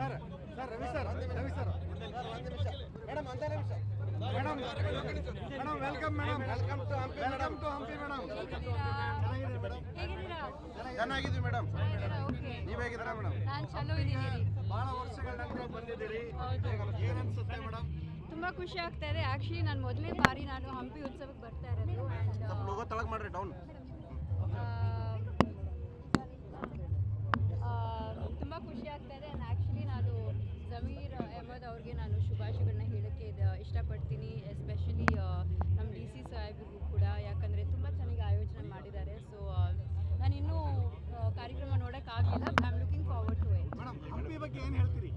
Ravi sir Ravi sir. Madam ಒಂದೇ ನಿಮಿಷ. Madam madam welcome madam welcome to Hampi welcome to Hampi madam ಚೆನ್ನಾಗಿದೆ madam ಚೆನ್ನಾಗಿದ್ದೀವಿ madam ನೀವ್ ಹೇಗಿದ್ದೀರಾ ಮೇಡಮ್ ಬಹಳ ವರ್ಷಗಳ ನಂತರ ಬಂದಿದ್ದೀರಿ. ಏನ್ ಅನ್ಸುತ್ತೆ ಮೇಡಮ್ ತುಂಬಾ ಖುಷಿ ಆಗ್ತಾ ಇದೆ. ಆಕ್ಚುಲಿ ನಾನು ಮೊದಲನೇ ಬಾರಿ ನಾನು ಹಂಪಿ ಉತ್ಸವಕ್ಕೆ ಬರ್ತಾ ಇರೋದು. ಆ್ಯಂಡ್ ತಳಗ್ ಮಾಡ್ರಿ ಡೌನ್ ತುಂಬ ಖುಷಿ ಆಗ್ತಾ ಇದೆ ಆ್ಯಂಡ್ ಆ್ಯಕ್ಚುಲಿ ನಾನು ಜಮೀರ್ ಅಹಮದ್ ಅವ್ರಿಗೆ ನಾನು ಶುಭಾಶಯಗಳನ್ನ ಹೇಳೋಕ್ಕೆ ಇದು ಇಷ್ಟಪಡ್ತೀನಿ ಎಸ್ಪೆಷಲಿ ನಮ್ಮ ಡಿ ಸಿ ಸಾಹೇಬ್ರಿಗೂ ಕೂಡ. ಯಾಕಂದರೆ ತುಂಬ ಚೆನ್ನಾಗಿ ಆಯೋಜನೆ ಮಾಡಿದ್ದಾರೆ. ಸೊ ನಾನು ಇನ್ನೂ ಕಾರ್ಯಕ್ರಮ ನೋಡೋಕ್ಕಾಗಲಿಲ್ಲ I am looking forward to it Hampi ಬಗ್ಗೆ ಏನ್ ಹೇಳ್ತೀರಿ?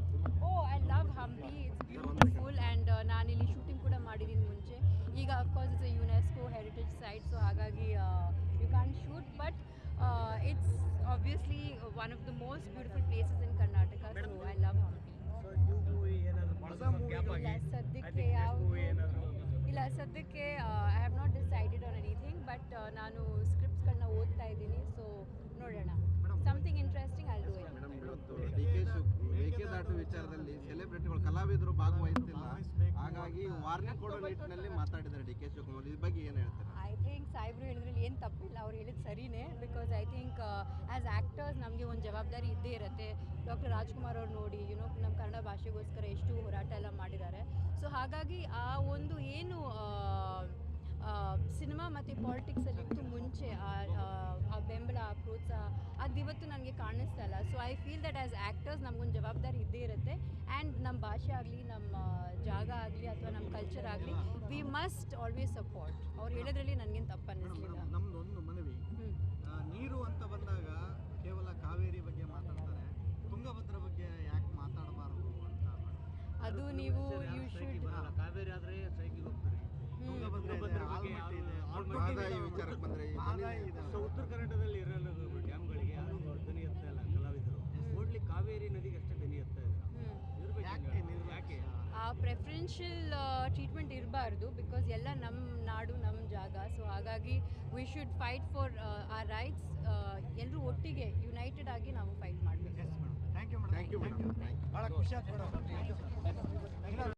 ಓ I love Hampi it's beautiful and ನಾನಿಲ್ಲಿ ಶೂಟಿಂಗ್ ಕೂಡ ಮಾಡಿದ್ದೀನಿ ಮುಂಚೆ. ಈಗ of course it's UNESCO heritage site so ಹಾಗಾಗಿ you can shoot but it's obviously one of the most beautiful places in ಸದ್ಯಕ್ಕೆ I have not decided on anything but ನಾನು ಸ್ಕ್ರಿಪ್ಟ್ಸ್ಗಳನ್ನ ಓದ್ತಾ ಇದ್ದೀನಿ ಸೊ ನೋಡೋಣ. Something interesting I do it madam ಇವತ್ತು ಮೇಕೆದಾಟು ವಿಚಾರದಲ್ಲಿ ಸೆಲೆಬ್ರಿಟಿಗಳು ಕಲಾವಿದರು ಭಾಗವಹಿಸ್ತಿಲ್ಲ. ಹಾಗಾಗಿ ವಾರ್ನಿಂಗ್ ಕೊಡೋ ನಿಟ್ಟಿನಲ್ಲಿ ಮಾತಾಡಿದ್ದಾರೆ ಡಿ ಕೆ ಶಿವಕುಮಾರ್ ಇದ್ರ ಬಗ್ಗೆ ಏನು ಹೇಳ್ತಾರೆ? ಐ ಥಿಂಕ್ ಸಾಹೇಬ್ರು ಹೇಳಿದ್ರಲ್ಲಿ ಏನು ತಪ್ಪಿಲ್ಲ ಅವ್ರು ಹೇಳಿದ್ ಸರಿನೇ because I think as actors ನಮಗೆ ಒಂದು ಜವಾಬ್ದಾರಿ ಇದ್ದೇ ಇರುತ್ತೆ. ಡಾಕ್ಟರ್ ರಾಜ್ಕುಮಾರ್ ಅವ್ರು ನೋಡಿ ಯುನೋ ನಮ್ಮ ಕನ್ನಡ ಭಾಷೆಗೋಸ್ಕರ ಎಷ್ಟು ಹೋರಾಟ ಎಲ್ಲ ಮಾಡಿದ್ದಾರೆ. ಸೊ ಹಾಗಾಗಿ ಆ ಒಂದು ಏನು ಸಿನಿಮಾ ಮತ್ತು ಪಾಲಿಟಿಕ್ಸಲ್ಲಿ ಇತ್ತು ಮುಂಚೆ, ಆ ಬೆಂಬಲ, ಆ ಪ್ರೋತ್ಸಾಹ, ಅದು ಇವತ್ತು ನನಗೆ ಕಾಣಿಸ್ತಾ ಇಲ್ಲ. So I feel that as actors ನಮಗೊಂದು ಜವಾಬ್ದಾರಿ ಇದ್ದೇ ಇರುತ್ತೆ. ಆ್ಯಂಡ್ ನಮ್ಮ ಭಾಷೆ ಆಗಲಿ ನಮ್ಮ ಜಾಗ ಆಗಲಿ, ಅಥವಾ ನಮ್ಮ ಕಲ್ಚರ್ ಆಗಲಿ ವಿ ಮಸ್ಟ್ ಆಲ್ವೇಸ್ ಸಪೋರ್ಟ್ ಅವ್ರು ಹೇಳೋದ್ರಲ್ಲಿ ನನಗೇನು ತಪ್ಪು ಅನ್ನಿಸ್ಲಿಲ್ಲ ಅದು ನೀವು ಯು ಶುಡ್ ಕಾವೇರಿ ಆದ್ರೆ ಸೈಕಿಗೆ ಹೋಗ್ತಾರೆ. ಉತ್ತರ ಕರ್ನಾಟಕದಲ್ಲಿ ಇರಲ್ಲ ಡ್ಯಾಮ್ಗಳಿಗೆ ಯಾರು ಧ್ವನಿ ಎತ್ತಾ ಇಲ್ಲ ಕಲಾವಿದರು. ಓಡ್ಲಿ ಕಾವೇರಿ ನದಿಗೆ ಅಷ್ಟೇ ಧ್ವನಿ ಎತ್ತಾ ಇದ್ದಾರೆ ಆ ಪ್ರೆಫರೆನ್ಷಿಯಲ್ ಟ್ರೀಟ್ಮೆಂಟ್ ಇರಬಾರ್ದು ಬಿಕಾಸ್ ಎಲ್ಲ ನಮ್ಮ ನಾಡು ನಮ್ಮ ಜಾಗ. ಸೊ ಹಾಗಾಗಿ we should fight for a rights ಎಲ್ಲರೂ ಒಟ್ಟಿಗೆ ಯುನೈಟೆಡ್ ಆಗಿ ನಾವು ಫೈಟ್ ಬಹಳ ಖುಷಿ ಆಯ್ತು ಮೇಡಮ್